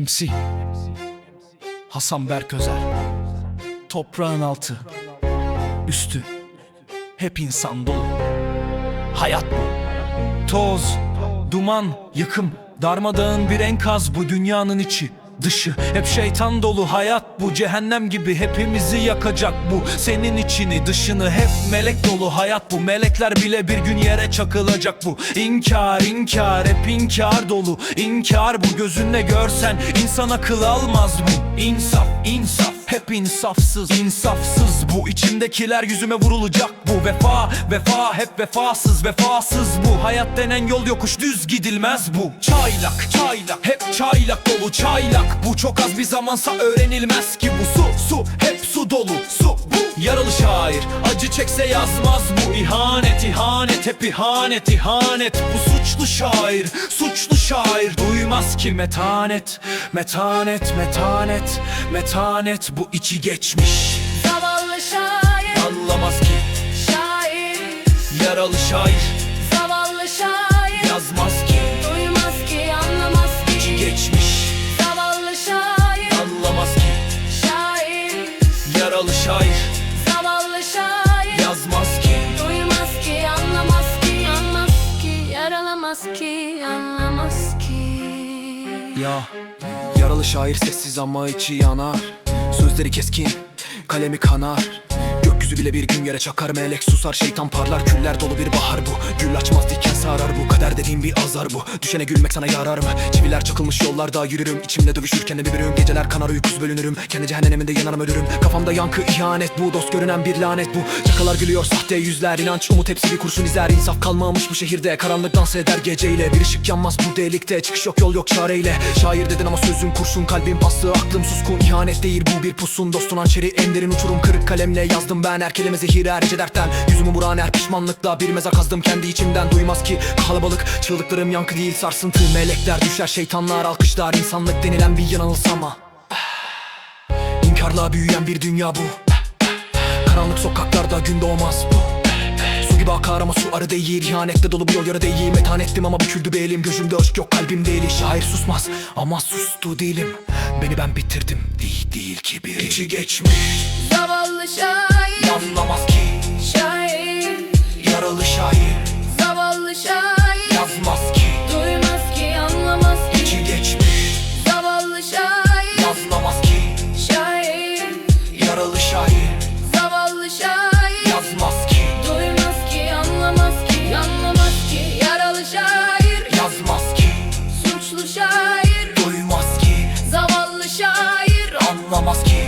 MC Hasan Berk Özer Toprağın altı. Üstü. Hep insan dolu. Hayat bu. Toz Duman Yıkım. Darmadağın bir enkaz bu dünyanın içi Dışı. Hep şeytan dolu hayat bu Cehennem gibi hepimizi yakacak bu. Senin içini dışını hep melek dolu hayat bu. Melekler bile bir gün yere çakılacak bu. İnkar inkar hep inkar dolu. İnkar bu gözünle görsen insan akıl almaz bu. İnsaf insaf hep insafsız insafsız. Bu içimdekiler yüzüme vurulacak bu. Vefa vefa hep vefasız vefasız bu. Hayat denen yol yokuş düz gidilmez bu. Çaylak çaylak hep çaylak dolu çaylak. Bu çok az bir zamansa öğrenilmez ki bu. Su su hep su dolu. Su bu şair. Acı çekse yazmaz bu ihanet ihanet hep ihanet ihanet. Bu suçlu şair suçlu şair. Duymaz ki metanet metanet metanet metanet. Bu içi geçmiş. Zavallı şair, Anlamaz ki. Şair. Yaralı şair. Zavallı şair, Yazmaz ki. Duymaz ki, anlamaz içi ki geçmiş Ya. Yaralı şair sessiz ama içi yanar. Sözleri keskin kalemi kanar. Gökyüzü bile bir gün yere çakar. Melek susar Şeytan parlar. Küller dolu bir bahar bu. Gül açmaz diken sarar bu kader dediğim bir azar bu. Düşene gülmek sana yarar mı? Çiviler çakılmış yollarda yürürüm. İçimde dövüşürken de bir Geceler kanar uykusuz bölünürüm. Kendi cehennemimde yanarım ölürüm? Kafamda yankı ihanet bu. Dost görünen bir lanet bu. Çakalar gülüyor sahte yüzler. İnanç umut hepsi bir kurşun izler İnsaf kalmamış bu şehirde. Karanlık dans eder geceyle. Bir ışık yanmaz bu delikte. Çıkış yok yol yok çareyle. Şair dedin ama sözün kurşun. Kalbim paslı aklım suskun. İhanet değil bu bir pusun. Dostun hançeri en derin uçurum. Kırık kalemle yazdım ben. Her kelime zehir her dertten. Yüzümü vuran her pişmanlıkla Bir mezar kazdım kendi içimden. Duymaz ki kalabalık Çığlıklarım yankı değil sarsıntı. Melekler düşer şeytanlar alkışlar. İnsanlık denilen bir yanılsama. İnkarla büyüyen bir dünya bu. Karanlık sokaklarda gün doğmaz bu. Su gibi akar ama su arı değil. İhanetle dolu bu yol yarı değil. Metan ettim ama büküldü bir elim. Gözümde aşk yok kalbim değil. Şair susmaz. Ama sustu değilim Beni ben bitirdim. Değil değil ki bir içi geçmiş. Zavallı şair, Anlamaz şair Yazmaz ki. Duymaz ki, anlamaz ki, anlamaz ki. Yaralı şair, Yazmaz ki. Suçlu şair. Duymaz ki. Zavallı şair. Anlamaz ki